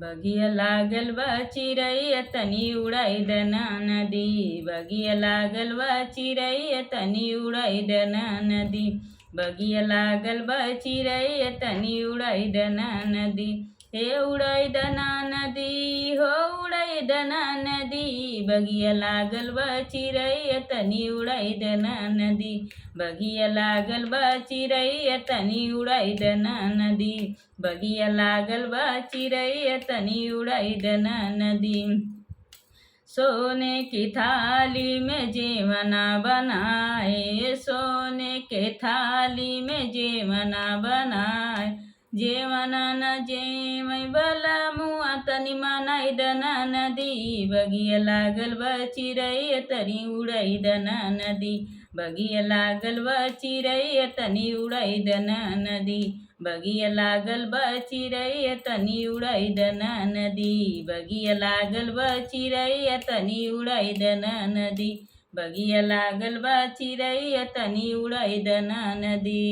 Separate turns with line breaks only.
बगिया लागल बा चिरैया तनी उड़ाई देना नदी। बगिया लागल बा चिरैया तनी उड़ाई देना नदी। बगिया लागल बा चिरैया तनी उड़ाई देना नदी। हे उड़ाई देना नदी उड़ैदना नदी बगिया लागल बा चिड़ैया तनी उड़ैदना नदी बगिया लागल बा चिड़ैया तनी उड़ैदना नदी बगिया लागल ब चिड़ैया तनी उड़ैदना नदी सोने की थाली में जीवना बनाए सोने के थाली में जीवना बनाए जीवना न जेवन बला तनी मनाई दना नदी बगिया लागल बा चिरैया तनी उड़ाई दना नदी बगिया लागल बा चिरैया तनी उड़ाई दना नदी बगिया लागल बा चिरैया तनी उड़ाई दना नदी बगिया लागल बा चिरैया तनी उड़ाई दना नदी बगिया लागल बा चिरैया तनी उड़ाई दना नदी